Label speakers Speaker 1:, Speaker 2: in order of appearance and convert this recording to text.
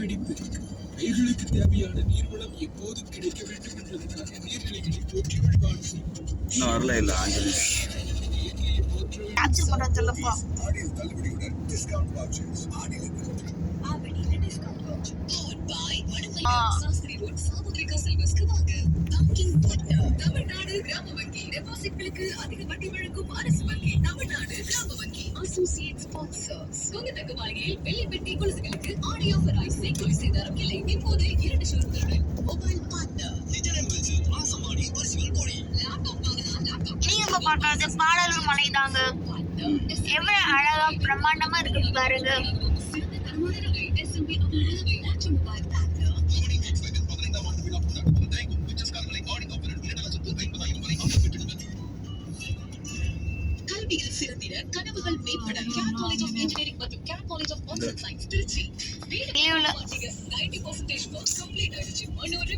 Speaker 1: அடிப்பு பயிர்களுக்கு தேவையான நீர்வளம் எப்போதும் கிடைக்க வேண்டும் என்பதற்காக நீர்நிலைகளை போற்றி வழிபாடு
Speaker 2: இன்னும் வரல இல்லை ஆஞ்சலி
Speaker 3: ஆடியில் தள்ளுபடியுடன் டிஸ்கவுண்ட் வாட்சர்ஸ் ஆடியில்
Speaker 4: வாங்க. பங்கிங் பார்ட்னர் தமிழ்நாடு கிராம வங்கி டெபாசிட்களுக்கு அதிக வட்டி வழங்கும் கொங்கத்தக்க மாளிகையில் வெள்ளி பெட்டி கொலுசுகளுக்கு ஆடி ஆஃபர் ஐஸ் செய்கொலி செய்தாரம் இல்லை இப்போது இரண்டு ஷோரூம்களுடன் மொபைல் பார்ட்னர்
Speaker 3: மாசமாடி பரிசுகள் கோடி
Speaker 4: லேப்டாப் வாங்கினா லேப்டாப்
Speaker 5: நீங்க இப்ப பாக்காத பாடலூர் மலை தாங்க எவ்வளவு அழகா பிரம்மாண்டமா இருக்கு பாருங்க.
Speaker 4: சிறந்த தரமான நகை எஸ்எம்பி அவ்வளவு மாற்று மொபைல் கல்வியில் சிறந்திட கனவுகள் மேம்பட கேட் காலேஜ் ஆஃப் இன்ஜினியரிங் மற்றும் gate college of arts and science Trichy
Speaker 5: லீவ்ல
Speaker 4: நைன்டி பர்சன்டேஜ் கம்ப்ளீட் ஆயிடுச்சு மனோரே